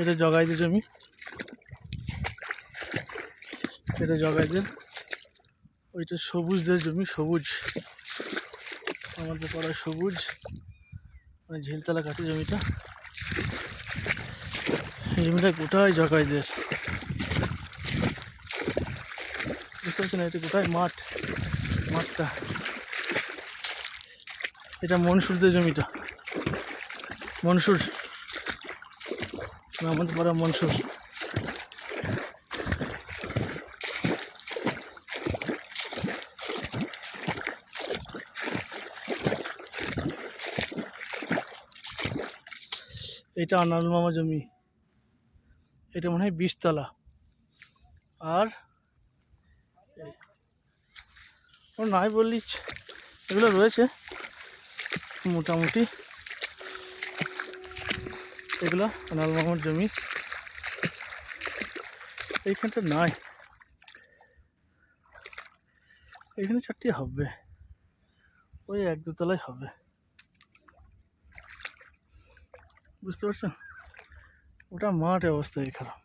এটা জগাইদের জমি এটা জগাইদের ওইটা সবুজ সবুজদের জমি সবুজ। আমাদের পাড়ায় সবুজ। মানে ঝিলতলা কাছে জমিটা। জমিটা গোটাই জগাইদের বুঝতে পারছি না, এটা গোটাই মাঠ। মাঠটা। এটা মনসুরদের জমিটা। মনসুর পাড়া মনসুর। এটা আনারুল মামা জমি। এটা মনে হয় বিশতলা আর নাই বললি এগুলো রয়েছে। মোটামুটি। এগুলো আনারুল মামার জমি। এইখানটা নাই। এখানে চারটি হবে। ওই এক দুতলায় হবে। বুঝতে পারছেন? ওটা মাঠ অবস্থা এই খারাপ